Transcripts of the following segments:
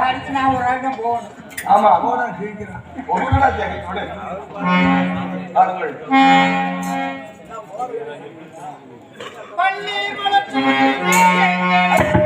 அடுத்து நான் ஒரு ஆட்டம் போகணும் ஆமா போடா ஆடுங்கள் பள்ளி வளர்ச்சி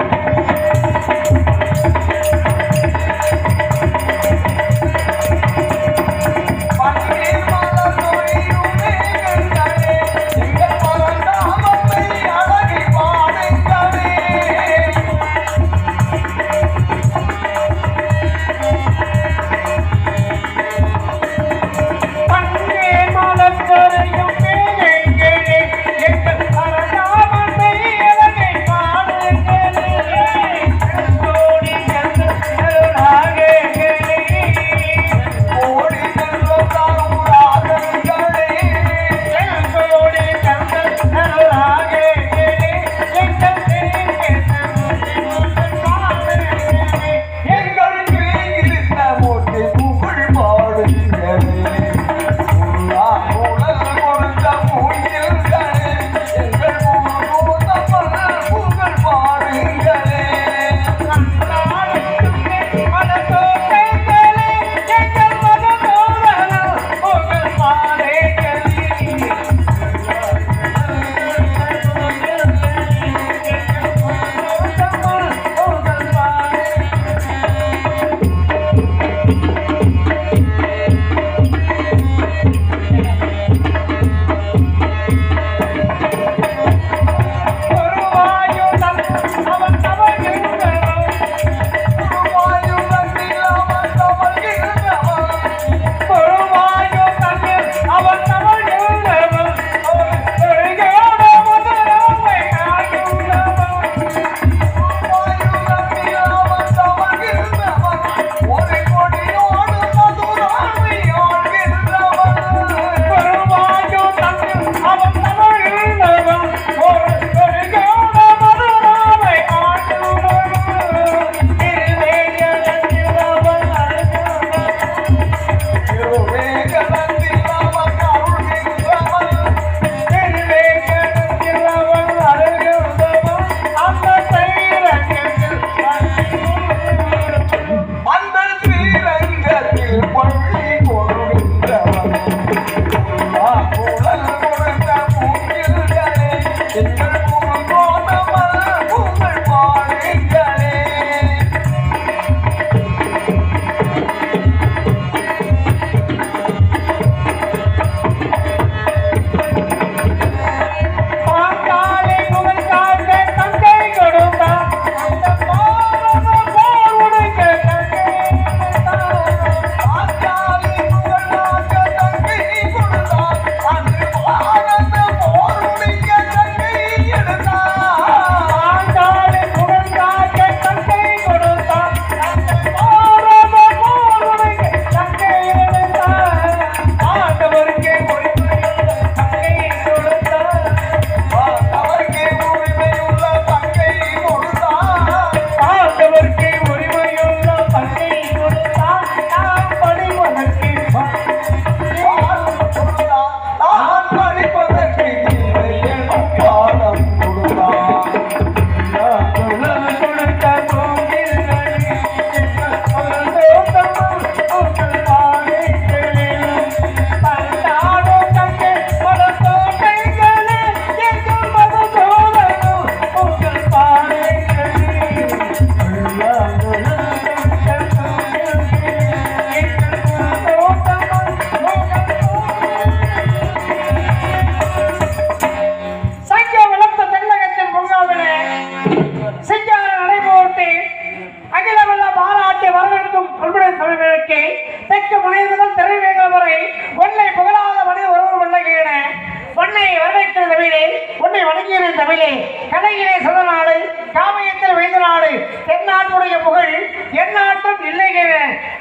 தமிழே கலையிலே நாடு காமயத்தில் வைந்த நாடு தென்னாட்டுடைய புகழ் எந்நாட்டும் இல்லைகிற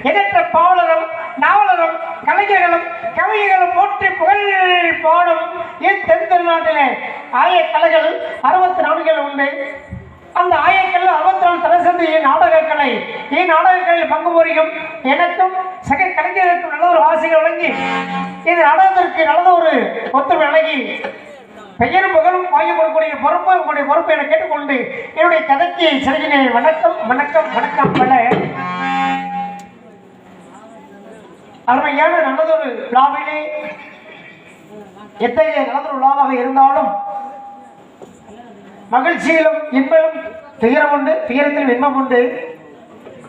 எதிர்த்த பாவலரும் நாவலரும் கலைஞர்களும் கவிஞர்களும் போற்றி புகழ் பாடும் என் தென் திருநாட்டிலே ஆயக்கலைகள் அறுபத்தி நாடுகள் உண்டு. அந்த ஆயக்கல்ல அறுபத்தி நாலு தலசந்தி நாடகக்கலை. இந்நாடகங்களில் பங்கு புரியும் எனக்கும் சக கலைஞருக்கும் நல்ல ஒரு ஆசைகள் வழங்கி இது நாடகத்திற்கு நல்ல ஒரு ஒத்துமை வழங்கி பெயரும் புகழும் வாங்கி கொடுக்கக்கூடிய பொறுப்பு உங்களுடைய பொறுப்பு என கேட்டுக்கொண்டு என்னுடைய கதைக்கு செல்கிறேன் வணக்கம் வணக்கம் வணக்கம் பல அருமையான நல்லதொரு விழாவிலே எத்தகைய நல்லதொரு விழாவாக இருந்தாலும் மகிழ்ச்சியிலும் இன்பம் துயரம் உண்டு துயரத்திலும் இன்பம் உண்டு.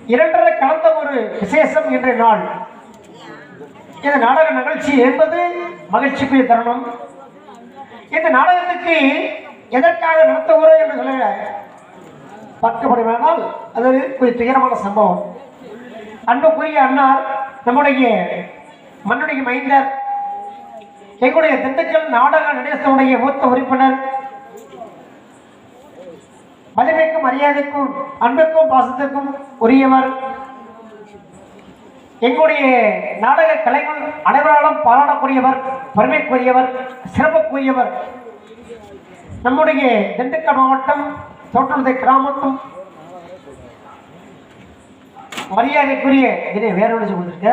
இரண்டரை கலந்த ஒரு விசேஷம் என்ற நாள். இந்த நாடக நிகழ்ச்சி என்பது மகிழ்ச்சிக்குரிய தருணம். இந்த நாடகத்துக்கு எதற்காக நடத்துகிறோம் என்று சொல்ல பார்க்கப்படுமானால் அது ஒரு துயரமான சம்பவம். அன்புக்குரிய அண்ணார் நம்முடைய மண்ணுடைய மைந்தர் எங்களுடைய திண்டுக்கல் நாடக நடேசனுடைய மூத்த உறுப்பினர் மதிமைக்கும் மரியாதைக்கும் அன்புக்கும் பாசத்திற்கும் உரியவர் எங்களுடைய நாடக கலைகள் அனைவராலும் பாராடக்கூடியவர் பெருமைக்குரியவர் சிறப்புக்குரியவர். நம்முடைய திண்டுக்கல் மாவட்டம் தோட்டத்தை கிராமத்தும் மரியாதைக்குரிய இதை வேற ஒன்று கொடுத்துருக்க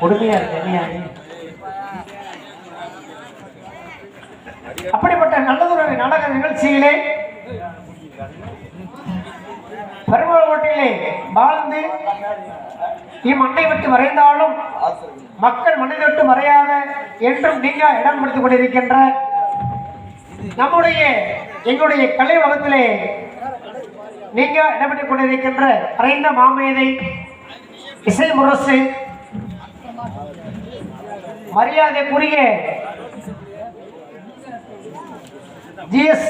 கொடுமையா இருக்கு அப்படிப்பட்ட நல்லதொரு நாடக நிகழ்ச்சியிலே பெருமாள் ஓட்டிலே வாழ்ந்து இம்மண்ணை விட்டு மறைந்தாலும் மக்கள் மண்ணை விட்டு மறையாத என்றும் நீங்க இடம் கொடுத்துக் கொண்டிருக்கின்ற நம்முடைய எங்களுடைய கலை உலகத்திலே நீங்க இடம்பெற்றுக் கொண்டிருக்கின்ற மறைந்த மாமேதை இசை முரசு மரியாதைக்குரிய ஜிஎஸ்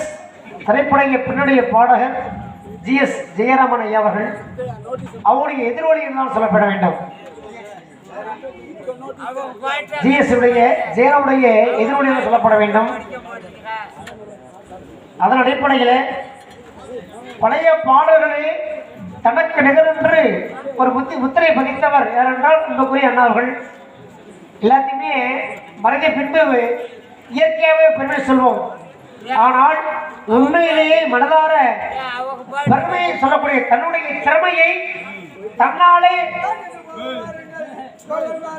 திரைப்பட பின்னுடைய பாடகர் ஜிஎஸ் ஜெயராமன் ஐயா அவர்கள் அவருடைய எதிரொலி என்றால் சொல்லப்பட வேண்டும். ஜிஎஸ் உடைய ஜெயராமுடைய எதிரொலி சொல்லப்பட வேண்டும். அதன் அடிப்படையில் பழைய பாடல்களே தனக்கு நிகரென்று ஒரு முத்தி முத்திரை பதித்தவர் யாரென்றால் அன்புக்குரிய அண்ணாவர்கள் எல்லாத்தையுமே மறைந்த பின்பு இயற்கையாகவே பெருமை சொல்வோம். ஆனால் உண்மையிலேயே மனதார பெருமையை சொல்லக்கூடிய தன்னுடைய திறமையை தன்னாலே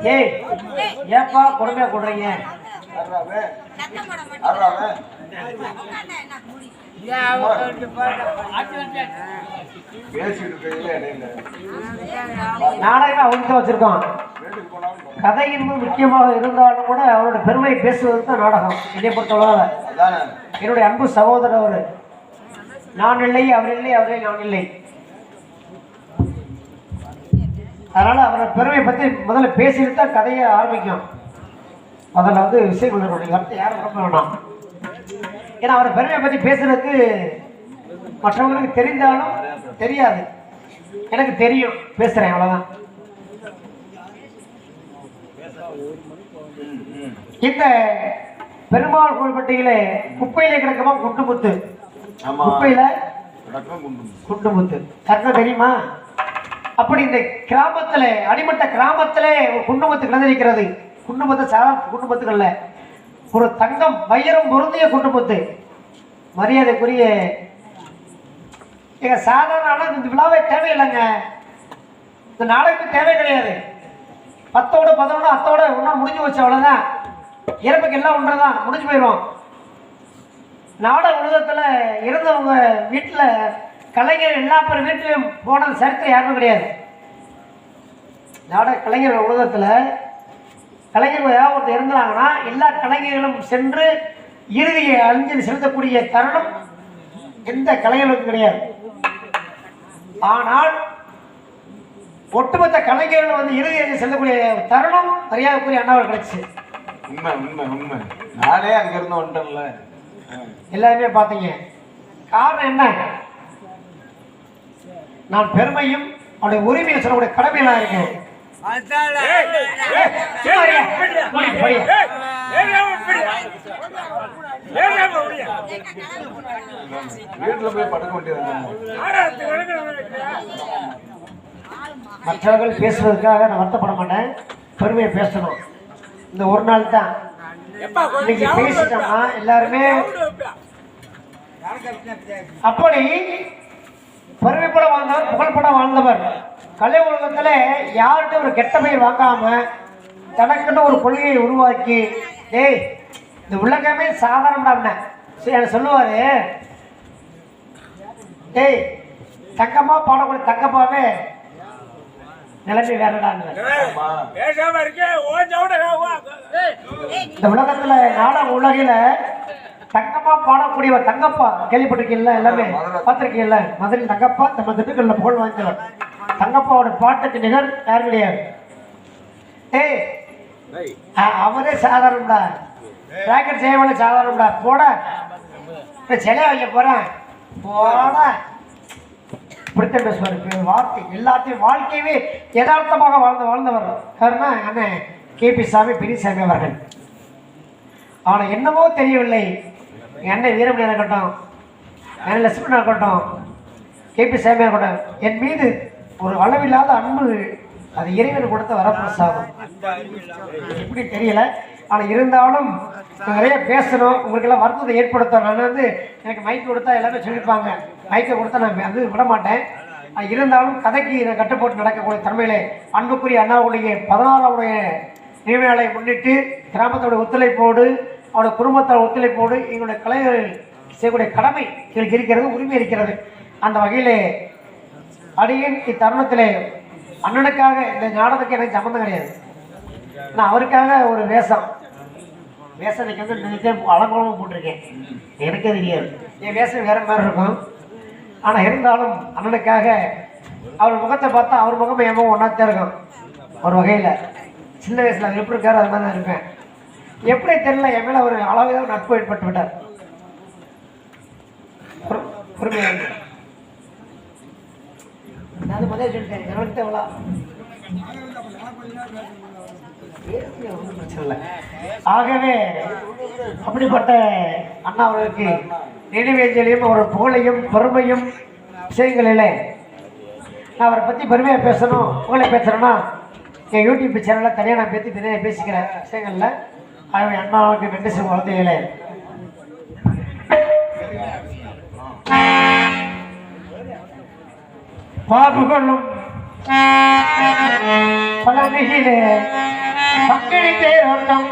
ஏய் ஏப்பா கொடுமையா கொடுறீங்க பேசிட்டு இருக்கையில நாடகம் வச்சிருக்கோம் கதை என்பது முக்கியமாக இருந்தாலும் கூட அவனோட பெருமையை பேசுவது தான் நாடகம். என்னை பொறுத்தவரை. என்னுடைய அன்பு சகோதரர் அவர். நான் இல்லை அவர் இல்லை அவரே நான் இல்லை. அதனால அவரோட பெருமையை பத்தி முதல்ல பேசிட்டு தான் கதையை ஆரம்பிக்கும் முதல்ல வந்து விஷயம் கொண்டு யாரும் விரும்ப வேணாம். ஏன்னா அவரை பெருமையை பத்தி பேசுறதுக்கு மற்றவங்களுக்கு தெரிந்தாலும் தெரியாது. எனக்கு தெரியும். பேசுறேன் அவ்வளவுதான். இந்த பெருமாள் கோயில்பட்டியில குப்பையில கிடக்கமா? குண்டுமுத்து. ஆமா. குப்பையில குண்டு குண்டுமுத்து? கரெக்டா தெரியுமா? அப்படி இந்த கிராமத்துல அடிமட்ட கிராமத்துல குண்டுமுத்து கிடந்திருக்கிறது குண்டுமுத்து சாதாரண குண்டுமுத்துக்கள்ல ஒரு தங்கம் வைரம் பொருந்திய குண்டுமுத்து. மரியாதைக்குரிய எங்க சாதாரண இந்த விழாவே தேவையில்லைங்க. இந்த நாடகத்துக்கு தேவை கிடையாது. பத்தோட பதினொன்று அத்தோட ஒன்றா முடிஞ்சு வச்சு அவ்வளோதான் இறப்புக்கு எல்லாம் ஒன்றை தான் முடிஞ்சு போயிடும் நாடக உலகத்தில் இருந்தவங்க வீட்டில் கலைஞர் எல்லா பேர் வீட்டிலையும் போனது சரித்திரம் யாருமே கிடையாது. நாடக கலைஞர் உலகத்தில் கலைஞர்கள் ஏதாவது ஒருத்தர் இருந்தாங்கன்னா எல்லா கலைஞர்களும் சென்று இறுதியை அஞ்சலி செலுத்தக்கூடிய தருணம் எந்த கலைஞர்களுக்கும் கிடையாது. ஆனால் ஒட்டுமொத்த கலைஞர்கள் வந்து இறுதி அஞ்சலி செல்லக்கூடிய தருணம் மரியாதைக்குரிய அண்ணாவில் கிடைச்சி உண்மை உண்மை உண்மை நானே அங்க இருந்து வந்துட்டேன்ல எல்லாருமே பார்த்தீங்க காரணம் என்ன நான் பெருமையும் அவருடைய உரிமையை சொல்லக்கூடிய கடமையில இருக்கேன். வீட்டுல போய் படுக்க மற்றவர்கள் பேசுவதற்காக நான் வருத்தப்பட மாட்டேன் பெருமையை பேசணும் இந்த ஒரு நாள் தான். இன்னைக்கு பேசிட்டோம்னா எல்லாருமே அப்படி பெருமைப்பட வாழ்ந்தவர் புகழ்பட வாழ்ந்தவர். கலை உலகத்துல யார்கிட்ட ஒரு கெட்ட பெயர் வாங்காம தனக்குன்னு ஒரு கொள்கையை உருவாக்கி டேய் இந்த உலகமே சாதாரணம்டா சரி எனக்கு சொல்லுவாரு. டேய் தங்கமா பாடக்கூடிய தங்கப்பாவே நிலைமை சவுட இந்த உலகத்துல நாடக உலகில தங்கமா பாடக்கூடியவர் தங்கப்பா. கேள்விப்பட்டிருக்கீங்களா எல்லாமே? பார்த்திருக்கீங்கல்ல மதுரையில் தங்கப்பா நம்ம திண்டுக்கல்ல புகழ் வாய்ந்தவர் தங்கப்பாவோட பாட்டுக்கு நிகர் யாரும் கிடையாது ஏய் அவரே சாதாரணம்டா. ராக்கெட் செய்யவில்லை சாதாரணம்டா. போட. சிலையை வைக்க போறேன். போட. இப்படித்தான் வார்த்தை எல்லாத்தையும் வாழ்க்கையவே யதார்த்தமாக வாழ்ந்த வாழ்ந்தவர் யாருன்னா அண்ணன் கே பி சாமி பெரியசாமி அவர்கள். ஆனால் என்னவோ தெரியவில்லை. என்னை அண்ணன் வீரமணியாக இருக்கட்டும் அண்ணன் லட்சுமணன் இருக்கட்டும் கே பி சாமியாக இருக்கட்டும் என் மீது ஒரு அளவில்லாத அன்பு அது இறைவன் கொடுத்த வரப்பிரசாதம். எப்படி தெரியல. ஆனால் இருந்தாலும் நிறைய பேசணும். உங்களுக்கெல்லாம் வருத்தத்தை ஏற்படுத்தணும். நான் வந்து எனக்கு மைக் கொடுத்தா எல்லாமே சொல்லியிருப்பாங்க மைக்கை கொடுத்தா நான் வந்து விட மாட்டேன். இருந்தாலும் கதைக்கு நான் கட்டுப்போட்டு நடக்கக்கூடிய தன்மையிலே அன்புக்குரிய அண்ணாவுடைய பதினாறாவுடைய நினைவு நாளை முன்னிட்டு கிராமத்தோட ஒத்துழைப்போடு அவருடைய குடும்பத்தோட ஒத்துழைப்போடு எங்களுடைய கலைஞர்கள் செய்யக்கூடிய கடமை எங்களுக்கு இருக்கிறது உரிமை இருக்கிறது. அந்த வகையிலே அடியின் இத்தருணத்தில் அண்ணனுக்காக இந்த ஞானத்துக்கு எனக்கு சம்மந்தம் கிடையாது. நான் அவருக்காக ஒரு வேஷம். வேஷம் இன்னைக்கு வந்து நினைச்சேன் அலங்கோலமாக போட்டிருக்கேன். எனக்கே தெரியாது. என் வேஷம் வேறு மாதிரி இருக்கும். ஆனால் இருந்தாலும் அண்ணனுக்காக அவர் முகத்தை பார்த்தா அவர் முகமும் என் முகம் ஒன்றா இருக்கும். ஒரு வகையில். சின்ன வயசில் அவர் எப்படி இருக்காரு அது மாதிரி தான் இருப்பேன். எப்படி தெரியல என் மேலே ஒரு அளவில் நட்பு ஏற்பட்டு விட்டார். பொறு- நான் முதல்ல சொல்லிட்டேன். எனக்கு பிரச்சனை இல்லை. ஆகவே அப்படிப்பட்ட அண்ணா அவர்களுக்கு நினைவேஞ்சலியும் ஒரு புகழையும் பெருமையும் விஷயங்களிலே நான் அவரை பற்றி பெருமையாக பேசணும் புகழை பேசுகிறேன்னா என் யூடியூப் சேனலில் தனியாக நான் பற்றி தனியாக பேசிக்கிறேன் விஷயங்களில். அவன் அண்ணாவுக்கு நன்றி சொல்ல குழந்தைகளே பாபுகளும் பழனியிலே பக்கினி தேரோட்டம்.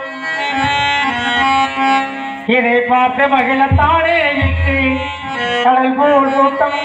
இதை பார்த்து மகிழத்தானே இட்டு கடல் போல் கூட்டம்